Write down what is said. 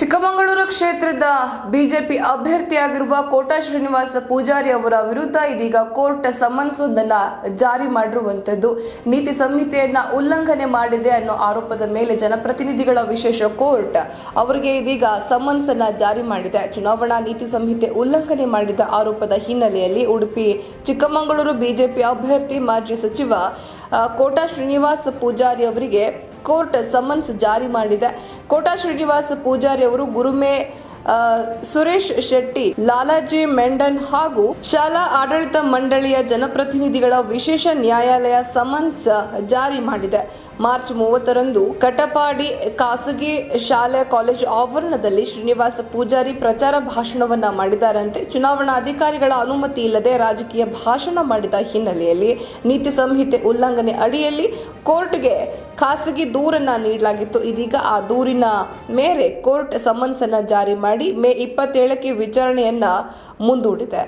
ಚಿಕ್ಕಮಗಳೂರು ಕ್ಷೇತ್ರದ ಬಿಜೆಪಿ ಅಭ್ಯರ್ಥಿಯಾಗಿರುವ ಕೋಟಾ ಶ್ರೀನಿವಾಸ ಪೂಜಾರಿ ಅವರ ವಿರುದ್ಧ ಇದೀಗ ಕೋರ್ಟ್ ಸಮನ್ಸ್ ಒಂದನ್ನ ಜಾರಿ ಮಾಡಿರುವಂಥದ್ದು. ನೀತಿ ಸಂಹಿತೆಯನ್ನ ಉಲ್ಲಂಘನೆ ಮಾಡಿದೆ ಅನ್ನೋ ಆರೋಪದ ಮೇಲೆ ಜನಪ್ರತಿನಿಧಿಗಳ ವಿಶೇಷ ಕೋರ್ಟ್ ಅವರಿಗೆ ಇದೀಗ ಸಮನ್ಸ್ ಅನ್ನ ಜಾರಿ ಮಾಡಿದೆ. ಚುನಾವಣಾ ನೀತಿ ಸಂಹಿತೆ ಉಲ್ಲಂಘನೆ ಮಾಡಿದ ಆರೋಪದ ಹಿನ್ನೆಲೆಯಲ್ಲಿ ಉಡುಪಿ ಚಿಕ್ಕಮಗಳೂರು ಬಿಜೆಪಿ ಅಭ್ಯರ್ಥಿ ಮಾಜಿ ಸಚಿವ ಕೋಟಾ ಶ್ರೀನಿವಾಸ ಪೂಜಾರಿ ಅವರಿಗೆ ಕೋರ್ಟ್ ಸಮನ್ಸ್ ಜಾರಿ ಮಾಡಿದೆ. ಕೋಟಾ ಶ್ರೀನಿವಾಸ ಪೂಜಾರಿ ಅವರು ಗುರುಮೆ ಸುರೇಶ್ ಶೆಟ್ಟಿ, ಲಾಲಾಜಿ ಮೆಂಡನ್ ಹಾಗೂ ಶಾಲಾ ಆಡಳಿತ ಮಂಡಳಿಯ ಜನಪ್ರತಿನಿಧಿಗಳ ವಿಶೇಷ ನ್ಯಾಯಾಲಯ ಸಮನ್ಸ್ ಜಾರಿ ಮಾಡಿದೆ. ಮಾರ್ಚ್ ಮೂವತ್ತರಂದು ಕಟಪಾಡಿ ಖಾಸಗಿ ಶಾಲೆ ಕಾಲೇಜು ಆವರಣದಲ್ಲಿ ಶ್ರೀನಿವಾಸ ಪೂಜಾರಿ ಪ್ರಚಾರ ಭಾಷಣವನ್ನ ಮಾಡಿದಾರಂತೆ ಚುನಾವಣಾ ಅಧಿಕಾರಿಗಳ ಅನುಮತಿ ಇಲ್ಲದೆ ರಾಜಕೀಯ ಭಾಷಣ ಮಾಡಿದ ಹಿನ್ನೆಲೆಯಲ್ಲಿ ನೀತಿ ಸಂಹಿತೆ ಉಲ್ಲಂಘನೆ ಅಡಿಯಲ್ಲಿ ಕೋರ್ಟ್ಗೆ ಖಾಸಗಿ ದೂರನ್ನ ನೀಡಲಾಗಿತ್ತು. ಇದೀಗ ಆ ದೂರಿನ ಮೇರೆ ಕೋರ್ಟ್ ಸಮನ್ಸ್ ಅನ್ನ ಜಾರಿ ಮಾಡಿ ಮೇ ಇಪ್ಪತ್ತೇಳಕ್ಕೆ ವಿಚಾರಣೆಯನ್ನ ಮುಂದೂಡಿದೆ.